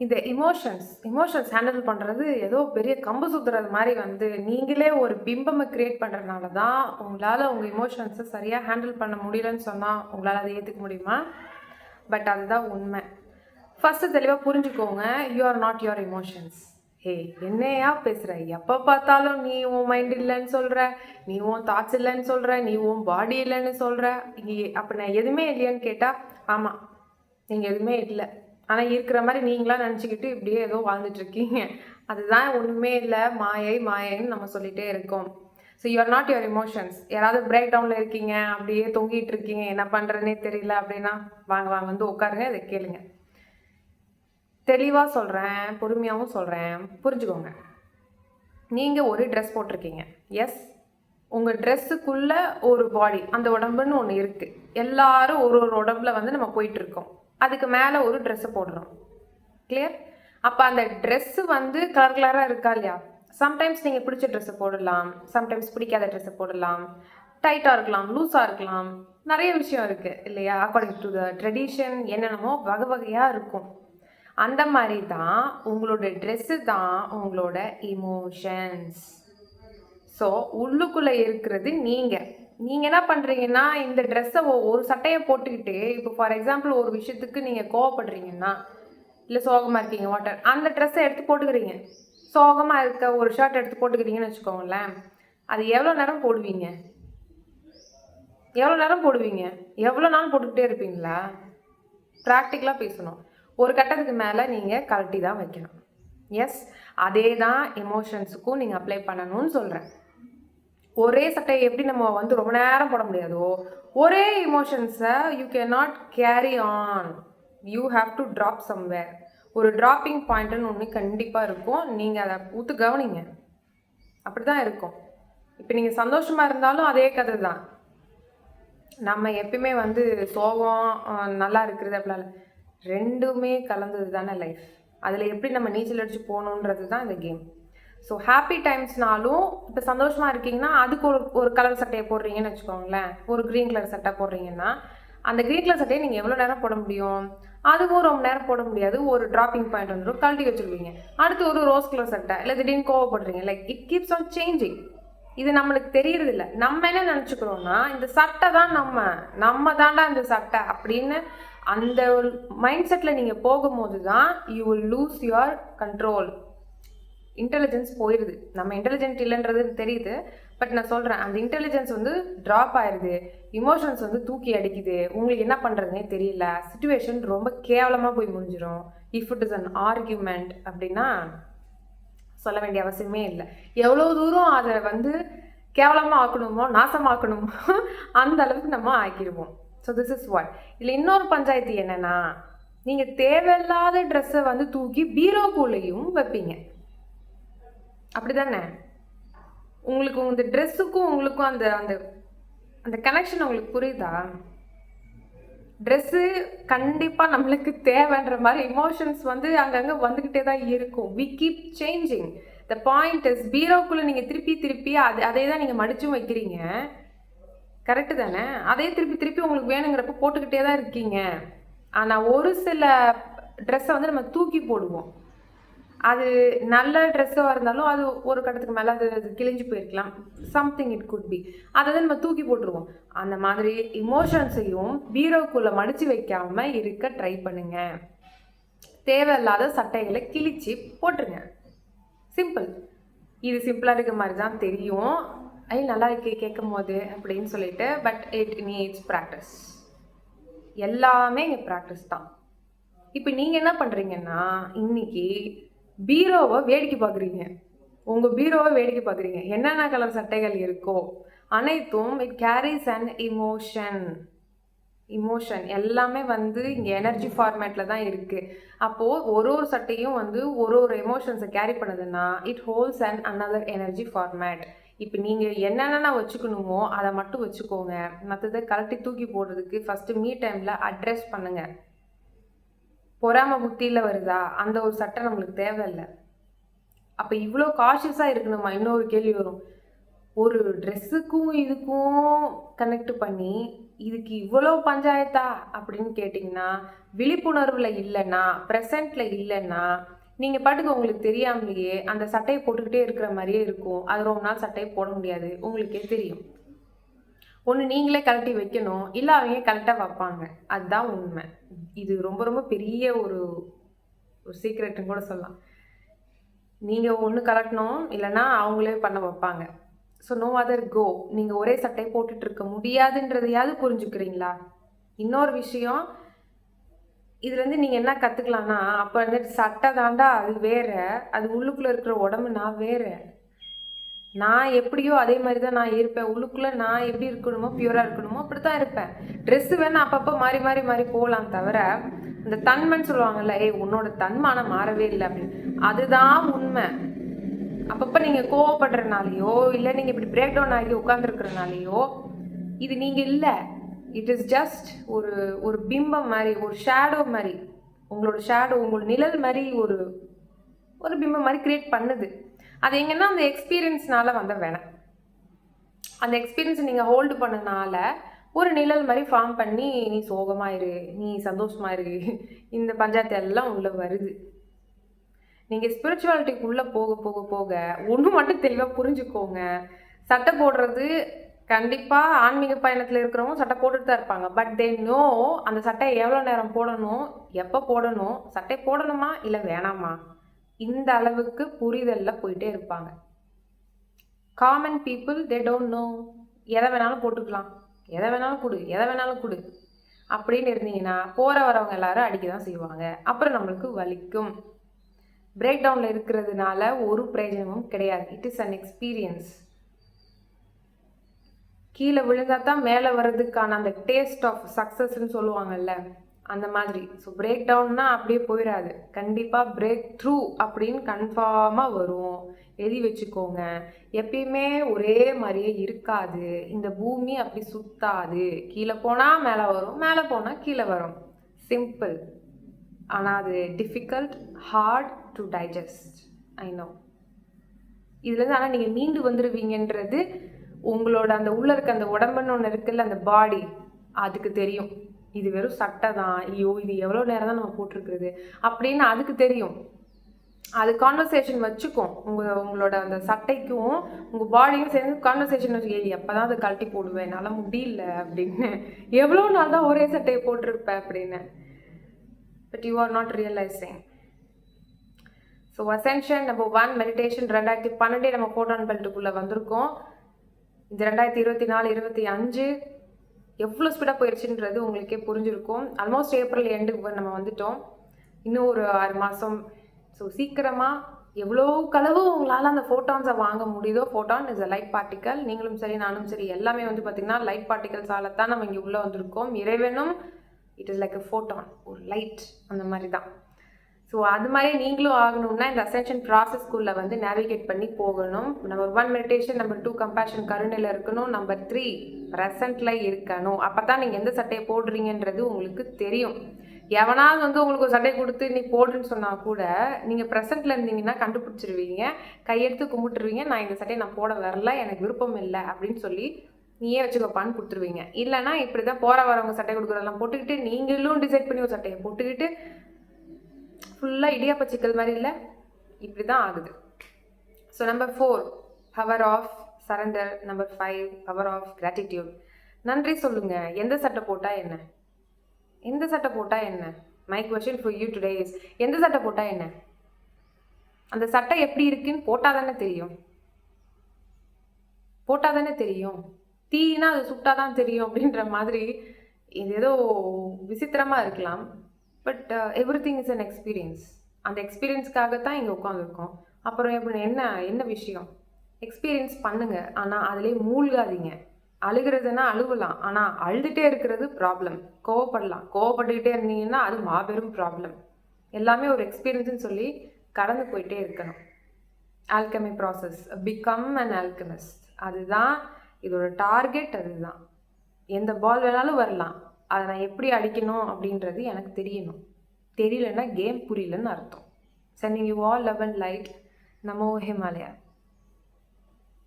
இந்த emotions emotions handle பண்ணுறது ஏதோ பெரிய கம்பு சுத்துறது மாதிரி வந்து நீங்களே ஒரு பிம்பமை க்ரியேட் பண்ணுறதுனால தான் உங்களால் உங்கள் இமோஷன்ஸை சரியாக ஹேண்டில் பண்ண முடியலன்னு சொன்னால் உங்களால் அதை ஏற்றுக்க முடியுமா? பட் அதுதான் உண்மை. ஃபஸ்ட்டு தெளிவாக புரிஞ்சுக்கோங்க you are not your emotions hey என்னையா பேசுகிற எப்போ பார்த்தாலும் நீ உன் மைண்ட் இல்லைன்னு சொல்கிற நீ உன் தாட்ஸ் இல்லைன்னு சொல்கிற நீ உன் பாடி இல்லைன்னு சொல்கிற அப்போ நான் எதுவுமே இல்லையான்னு கேட்டால் ஆமாம் நீங்கள் எதுவுமே இல்லை. ஆனால் இருக்கிற மாதிரி நீங்களாம் நினச்சிக்கிட்டு இப்படியே ஏதோ வாழ்ந்துட்டுருக்கீங்க அதுதான் ஒன்றுமே இல்லை. மாயை மாயைன்னு நம்ம சொல்லிகிட்டே இருக்கோம். So you are not your emotions யாராவது பிரேக் டவுனில் இருக்கீங்க அப்படியே தொங்கிட்டு இருக்கீங்க. என்ன பண்ணுறதுனே தெரியல அப்படின்னா வாங்க வாங்க வந்து உட்காருங்க. இதை கேளுங்க. தெளிவாக சொல்கிறேன் பொறுமையாகவும் சொல்கிறேன் புரிஞ்சுக்கோங்க. நீங்கள் ஒரு ட்ரெஸ் போட்டிருக்கீங்க. எஸ் உங்கள் ட்ரெஸ்ஸுக்குள்ளே ஒரு பாடி அந்த உடம்புன்னு ஒன்று இருக்குது எல்லாரும் ஒரு ஒரு உடம்புல வந்து நம்ம போயிட்டுருக்கோம் அதுக்கு மேலே ஒரு ட்ரெஸ்ஸை போடுறோம். கிளியர் அப்போ அந்த ட்ரெஸ்ஸு வந்து கலர் கலராக இருக்கா இல்லையா? சம்டைம்ஸ் நீங்கள் பிடிச்ச ட்ரெஸ்ஸை போடலாம். சம்டைம்ஸ் பிடிக்காத ட்ரெஸ்ஸை போடலாம். டைட்டாக இருக்கலாம் லூஸாக இருக்கலாம். நிறைய விஷயம் இருக்குது இல்லையா? அக்கார்டிங் டு த ட்ரெடிஷன் என்னென்னமோ வகை வகையாக இருக்கும். அந்த மாதிரி தான் உங்களோட ட்ரெஸ்ஸு தான் உங்களோட இமோஷன்ஸ் ஸோ உள்ளுக்குள்ளே இருக்கிறது நீங்கள் நீங்கள் என்ன பண்ணுறீங்கன்னா இந்த ட்ரெஸ்ஸை ஒரு சட்டையை போட்டுக்கிட்டு இப்போ ஃபார் எக்ஸாம்பிள் ஒரு விஷயத்துக்கு நீங்கள் கோவப்படுறீங்கன்னா இல்லை சோகமாக இருக்கீங்க வாட்டர் அந்த ட்ரெஸ்ஸை எடுத்து போட்டுக்கிறீங்க. சோகமாக இருக்க ஒரு ஷர்ட் எடுத்து போட்டுக்கிறீங்கன்னு வச்சுக்கோங்களேன் அது எவ்வளோ நேரம் போடுவீங்க? எவ்வளோ நேரம் போடுவீங்க? எவ்வளோ நாள் போட்டுக்கிட்டே இருப்பீங்களா? ப்ராக்டிக்கலாக பேசணும். ஒரு கட்டத்துக்கு மேலே நீங்கள் கழட்டி தான் வைக்கணும். எஸ் அதே தான் எமோஷன்ஸுக்கும் நீங்கள் அப்ளை பண்ணணும்னு சொல்கிறேன் ஒரே சட்டையை எப்படி நம்ம வந்து ரொம்ப நேரம் போட முடியாதோ ஒரே இமோஷன்ஸை you can not carry on you have to drop somewhere ஒரு ட்ராப்பிங் பாயிண்ட்டுன்னு ஒன்று கண்டிப்பாக இருக்கும். நீங்கள் அதை ஊற்று கவனிங்க. அப்படி தான் இருக்கும். இப்போ நீங்கள் சந்தோஷமாக இருந்தாலும் அதே கதை தான். நம்ம எப்பயுமே வந்து சோகம் நல்லா இருக்கிறது அப்படிலாம் ரெண்டுமே கலந்தது தானே லைஃப் அதில் எப்படி நம்ம நீச்சல் அடித்து போகணுன்றது தான் இந்த கேம் ஸோ ஹாப்பி டைம்ஸ்னாலும் இப்போ சந்தோஷமாக இருக்கீங்கன்னா அதுக்கு ஒரு ஒரு கலர் சட்டையை போடுறீங்கன்னு வச்சுக்கோங்களேன். ஒரு க்ரீன் கலர் சட்டை போடுறீங்கன்னா அந்த க்ரீன் கலர் சட்டையை நீங்கள் எவ்வளோ நேரம் போட முடியும்? அதுவும் ரொம்ப நேரம் போட முடியாது. ஒரு ட்ராப்பிங் பாயிண்ட் வந்துடும் கழட்டி வச்சுருவீங்க. அடுத்து ஒரு ரோஸ் கலர் சட்டை இல்லை திடீர்னு கோவப்படுறீங்க like it keeps on changing இது நம்மளுக்கு தெரியறது நம்ம என்ன நினச்சிக்கிறோம்னா இந்த சட்டை தான் நம்ம நம்ம தாண்டா இந்த சட்டை அப்படின்னு அந்த ஒரு மைண்ட் செட்டில் நீங்கள் போகும்போது தான் you will lose your control intelligence போயிடுது நம்ம இன்டெலிஜென்ட் இல்லைன்றது தெரியுது. பட் நான் சொல்கிறேன் அந்த இன்டெலிஜென்ஸ் வந்து ட்ராப் ஆயிடுது இமோஷன்ஸ் வந்து தூக்கி அடிக்குது. உங்களுக்கு என்ன பண்ணுறதுனே தெரியல. சுச்சுவேஷன் ரொம்ப கேவலமாக போய் முடிஞ்சிடும் if it is an argument அப்படின்னா சொல்ல வேண்டிய அவசியமே இல்லை. எவ்வளோ தூரம் அதை வந்து கேவலமாக ஆக்கணுமோ நாசமாக்கணுமோ அந்த அளவுக்கு நம்ம ஆக்கிடுவோம். ஸோ திஸ் இஸ் வாட் இதில் இன்னொரு பஞ்சாயத்து என்னென்னா நீங்கள் தேவையில்லாத ட்ரெஸ்ஸை வந்து தூக்கி பீரோக்குள்ளேயும் வைப்பீங்க. அப்படி தானே உங்களுக்கு இந்த ட்ரெஸ்ஸுக்கும் உங்களுக்கும் அந்த அந்த அந்த கனெக்ஷன் உங்களுக்கு புரியுதா? ட்ரெஸ்ஸு கண்டிப்பாக நம்மளுக்கு தேவைன்ற மாதிரி இமோஷன்ஸ் வந்து அங்கங்கே வந்துக்கிட்டே தான் இருக்கும். We keep changing the point is பீரோக்குள்ளே நீங்கள் திருப்பி திருப்பி அது அதே தான் நீங்கள் மடிச்சும் வைக்கிறீங்க. கரெக்டு தானே? அதே திருப்பி திருப்பி உங்களுக்கு வேணுங்கிறப்ப போட்டுக்கிட்டே தான் இருக்கீங்க. ஆனால் ஒரு சில ட்ரெஸ்ஸை வந்து நம்ம தூக்கி போடுவோம். அது நல்ல ட்ரெஸ்ஸாக இருந்தாலும் அது ஒரு கட்டத்துக்கு மேலே அது அது கிழிஞ்சு போயிருக்கலாம். சம்திங் இட் குட் பி அதை வந்து நம்ம தூக்கி போட்டுருவோம். அந்த மாதிரி இமோஷன்ஸையும் பீரோக்குள்ளே மடித்து வைக்காம இருக்க ட்ரை பண்ணுங்க. தேவையில்லாத சட்டைகளை கிழிச்சு போட்டுருங்க. சிம்பிள் இது சிம்பிளாக இருக்க மாதிரி தான் தெரியும். ஐ நல்லா இருக்கே கேட்கும் போது அப்படின்னு சொல்லிட்டு பட் இட் நீட்ஸ் ப்ராக்டிஸ் எல்லாமே இங்கே ப்ராக்டிஸ் தான். இப்போ நீங்கள் என்ன பண்ணுறீங்கன்னா இன்னைக்கு பீரோவை வேடிக்கை பார்க்குறீங்க. உங்கள் பீரோவை வேடிக்கை பார்க்குறீங்க. என்னென்ன கலர் சட்டைகள் இருக்கோ அனைத்தும் it carries and emotion emotion எல்லாமே வந்து இங்கே எனர்ஜி ஃபார்மேட்டில் தான் இருக்குது அப்போது ஒரு ஒரு சட்டையும் வந்து ஒரு ஒரு எமோஷன்ஸை கேரி பண்ணுதுன்னா it holds and another energy format இப்போ நீங்கள் என்னென்ன வச்சுக்கணுமோ அதை மட்டும் வச்சுக்கோங்க. மற்றதை கலட்டி தூக்கி போடுறதுக்கு ஃபஸ்ட்டு மீ டைமில் அட்ரஸ் பண்ணுங்கள் பொறாம புத்தியில் வருதா? அந்த ஒரு சட்டை நம்மளுக்கு தேவையில்லை. அப்போ இவ்வளோ காஷியஸாக இருக்கணுமா? இன்னொரு கேள்வி வரும். ஒரு ட்ரெஸ்ஸுக்கும் இதுக்கும் கனெக்ட் பண்ணி இதுக்கு இவ்வளோ பஞ்சாயத்தா? அப்படின்னு கேட்டிங்கன்னா விழிப்புணர்வில் இல்லைன்னா ப்ரெசண்ட்டில் இல்லைன்னா நீங்கள் பாட்டுக்கு உங்களுக்கு தெரியாமலேயே அந்த சட்டையை போட்டுக்கிட்டே இருக்கிற மாதிரியே இருக்கும். அது ரொம்ப நாள் சட்டையை போட முடியாது. உங்களுக்கே தெரியும். ஒன்று நீங்களே கழட்டி வைக்கணும். இல்லை அவங்க கரெக்டாக வைப்பாங்க. அதுதான் உண்மை. இது ரொம்ப ரொம்ப பெரிய ஒரு ஒரு சீக்ரெட்டுன்னு கூட சொல்லலாம். நீங்கள் ஒன்று கலட்டணும் இல்லைன்னா அவங்களே பண்ண வைப்பாங்க. ஸோ நோ அதர் கோ நீங்கள் ஒரே சட்டை போட்டுட்டு இருக்க முடியாதுன்றதையாவது புரிஞ்சுக்கிறீங்களா? இன்னொரு விஷயம் இதுலேருந்து நீங்கள் என்ன கற்றுக்கலாம்னா அப்போ வந்துட்டு சட்டை தாண்டா அது வேறு. அது உள்ளுக்குள்ளே இருக்கிற உடம்பு நான் நான் எப்படியோ அதே மாதிரி தான் நான் இருப்பேன். உள்ளுக்குள்ளே நான் எப்படி இருக்கணுமோ பியூராக இருக்கணுமோ அப்படி தான் இருப்பேன். ட்ரெஸ்ஸு வேணால் அப்பப்போ மாறி மாறி மாறி போகலாம் தவிர இந்த தன்மைன்னு சொல்லுவாங்கல்ல ஏய் உன்னோட தன்மானம் மாறவே இல்லை அப்படின்னு. அதுதான் உண்மை. அப்பப்போ நீங்கள் கோவப்படுறனாலையோ இல்லை நீங்கள் இப்படி பிரேக் டவுன் ஆகி உட்காந்துருக்கிறனாலையோ இது நீங்கள் இல்லை. இட் இஸ் ஜஸ்ட் ஒரு ஒரு பிம்பம் மாதிரி ஒரு ஷேடோ மாதிரி. உங்களோட ஷேடோ உங்களோட நிழல் மாதிரி ஒரு ஒரு பிம்பம் மாதிரி க்ரியேட் பண்ணுது. அது எங்கன்னா அந்த எக்ஸ்பீரியன்ஸ்னால வந்த வேணாம் அந்த எக்ஸ்பீரியன்ஸை நீங்கள் ஹோல்டு பண்ணனால ஒரு நிழல் மாதிரி ஃபார்ம் பண்ணி நீ சோகமாக இரு நீ சந்தோஷமா இரு இந்த பஞ்சாயத்து எல்லாம் உள்ளே வருது. நீங்கள் ஸ்பிரிச்சுவாலிட்டிக்குள்ளே போக போக போக ஒன்று மட்டும் தெளிவாக புரிஞ்சுக்கோங்க. சட்டை போடுறது கண்டிப்பாக ஆன்மீக பயணத்தில் இருக்கிறவங்க சட்டை போட்டுட்டு தான் இருப்பாங்க. பட் தே நோ அந்த சட்டையை எவ்வளோ நேரம் போடணும் எப்போ போடணும் சட்டை போடணுமா இல்லை வேணாமா? இந்த அளவுக்கு புரிதலில் போயிட்டே இருப்பாங்க. Common people they don't know எதை வேணாலும் போட்டுக்கலாம். எதை வேணாலும் கொடு. எதை வேணாலும் கொடு. அப்படின்னு இருந்தீங்கன்னா போகிற வரவங்க எல்லாரும் அடிக்க தான் செய்வாங்க. அப்புறம் நம்மளுக்கு வலிக்கும். பிரேக் டவுனில் இருக்கிறதுனால ஒரு பிரயோஜனமும் கிடையாது. இட் இஸ் அன் எக்ஸ்பீரியன்ஸ் கீழே விழுந்தா தான் மேலே வர்றதுக்கான அந்த டேஸ்ட் ஆஃப் சக்ஸஸ்ன்னு சொல்லுவாங்கல்ல அந்த மாதிரி. ஸோ பிரேக் டவுன்னா அப்படியே போயிடாது கண்டிப்பாக பிரேக் த்ரூ அப்படின்னு கன்ஃபார்மாக வரும். எழுதி வச்சுக்கோங்க. எப்பயுமே ஒரே மாதிரியே இருக்காது. இந்த பூமி அப்படி சுத்தாது. கீழே போனால் மேலே வரும் மேலே போனால் கீழே வரும். சிம்பிள் ஆனால் அது difficult hard to digest I know இதுலேருந்து ஆனால் நீங்கள் மீண்டு வந்துடுவீங்கன்றது உங்களோட அந்த உள்ளே இருக்க அந்த உடம்புன்னு ஒன்று இருக்குல்ல அந்த பாடி அதுக்கு தெரியும். இது வெறும் சட்டை தான். ஐயோ இது எவ்வளோ நேரம் தான் நம்ம போட்டிருக்கிறது? அப்படின்னு அதுக்கு தெரியும். அது கான்வர்சேஷன் வச்சுக்கும். உங்கள் உங்களோட அந்த சட்டைக்கும் உங்கள் பாடியும் சேர்ந்து கான்வர்சேஷன் வச்சு ஏய் எப்போ தான் அதை கழட்டி போடுவேன். என்னால் முடியல அப்படின்னு. எவ்வளோ நாள் தான் ஒரே சட்டையை போட்டிருப்பேன் அப்படின்னு. But you are not realising so ascension நம்ம ஒன் மெடிடேஷன் ரெண்டாயிரத்தி பன்னெண்டே நம்ம கோட்டான் பெல்ட்டுக்குள்ளே வந்திருக்கோம். இந்த ரெண்டாயிரத்தி இருபத்தி நாலு இருபத்தி அஞ்சு. எவ்வளோ ஸ்பீடாக போயிடுச்சுன்றது உங்களுக்கே புரிஞ்சிருக்கும். ஆல்மோஸ்ட் ஏப்ரல் எண்டுக்கு நம்ம வந்துட்டோம். இன்னும் ஒரு ஆறு மாதம் ஸோ சீக்கிரமாக எவ்வளோ களவு உங்களால் அந்த ஃபோட்டான்ஸை வாங்க முடியுதோ photon is a light particle நீங்களும் சரி நானும் சரி எல்லாமே வந்து பார்த்திங்கன்னா லைட் பார்ட்டிகல்ஸால தான் நம்ம இங்கே உள்ளே வந்திருக்கோம். இறைவனும் it is like a photon ஒரு லைட் அந்த மாதிரி தான் ஸோ அது மாதிரி நீங்களும் ஆகணும்னா இந்த அசென்ஷன் ப்ராசஸ்க்குள்ளே வந்து நேவிகேட் பண்ணி போகணும். Number one meditation number two compassion கருணையில் இருக்கணும். நம்பர் த்ரீ ப்ரெசண்ட்டில் இருக்கணும். அப்போ தான் நீங்கள் எந்த சட்டையை போடுறீங்கன்றது உங்களுக்கு தெரியும். எவனாவது வந்து உங்களுக்கு ஒரு சட்டையை கொடுத்து நீ போடுன்னு சொன்னால் கூட நீங்கள் ப்ரெசண்ட்டில் இருந்தீங்கன்னா கண்டுபிடிச்சிருவீங்க. கையெடுத்து கும்பிட்டுருவீங்க. நான் இந்த சட்டையை நான் போட வரல. எனக்கு விருப்பம் இல்லை. அப்படின்னு சொல்லி நீயே வச்சுக்கோப்பான்னு கொடுத்துருவீங்க. இல்லைனா இப்படி தான் போகிற வரவங்க சட்டை கொடுக்குறதெல்லாம் போட்டுக்கிட்டு நீங்களும் டிசைட் பண்ணி ஒரு சட்டையை போட்டுக்கிட்டு ஃபுல்லாக இடியாப்ப சிக்கல் மாதிரி இல்லை? இப்படி தான் ஆகுது. So number four power of surrender number five power of gratitude நன்றி சொல்லுங்க. எந்த சட்டை போட்டால் என்ன? எந்த சட்டை போட்டால் என்ன? My question for you today is எந்த சட்டை போட்டால் என்ன? அந்த சட்டை எப்படி இருக்குன்னு போட்டால் தானே தெரியும். போட்டால் தானே தெரியும். தீனா அது சுட்டாதான் தெரியும் அப்படின்ற மாதிரி இது ஏதோ விசித்திரமாக இருக்கலாம். But everything is an experience அந்த எக்ஸ்பீரியன்ஸ்க்காக தான் இங்கே உட்காந்துருக்கோம் அப்புறம் எப்படி என்ன என்ன விஷயம்? எக்ஸ்பீரியன்ஸ் பண்ணுங்க. ஆனால் அதிலே மூழ்காதீங்க. அழுகிறதுனா அழுகலாம் ஆனால் அழுதுகிட்டே இருக்கிறது ப்ராப்ளம் கோவப்படலாம். கோவப்பட்டுக்கிட்டே இருந்தீங்கன்னா அது மாபெரும் ப்ராப்ளம் எல்லாமே ஒரு எக்ஸ்பீரியன்ஸ்னு சொல்லி கடந்து போயிட்டே இருக்கணும். Alchemy process become and alchemist அதுதான் இதோட டார்கெட் அதுதான். எந்த பால் வேணாலும் வரலாம். அதை நான் எப்படி அடிக்கணும் அப்படின்றது எனக்கு தெரியணும். தெரியலன்னா கேம் புரியலன்னு அர்த்தம். சென்னிங் யூ ஆல் லெவன் லைட் நமோ ஹிமாலயா.